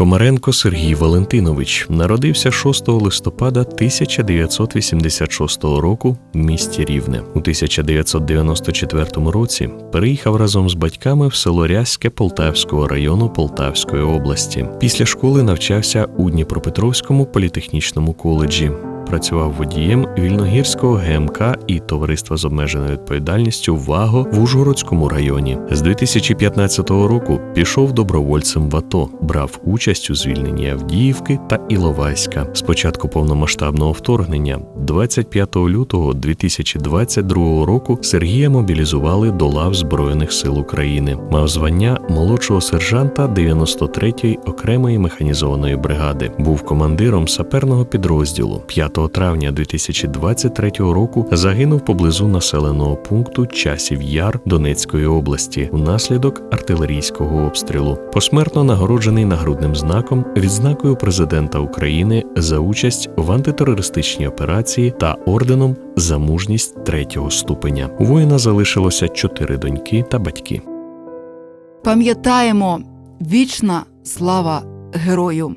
Комаренко Сергій Валентинович народився 6 листопада 1986 року в місті Рівне. У 1994 році переїхав разом з батьками в село Рязьке Полтавського району Полтавської області. Після школи навчався у Дніпропетровському політехнічному коледжі. Працював водієм Вільногірського ГМК і товариства з обмеженою відповідальністю ВАГО в Ужгородському районі. З 2015 року пішов добровольцем в АТО, брав участь у звільненні Авдіївки та Іловайська. З початку повномасштабного вторгнення, 25 лютого 2022 року, Сергія мобілізували до лав Збройних сил України. Мав звання молодшого сержанта 93-ї окремої механізованої бригади. Був командиром саперного підрозділу. 5 травня 2023 року загинув поблизу населеного пункту Часів Яр Донецької області внаслідок артилерійського обстрілу. Посмертно нагороджений нагрудним знаком відзнакою президента України за участь в антитерористичній операції та орденом за мужність третього ступеня. У воїна залишилося чотири доньки та батьки. Пам'ятаємо вічна слава герою.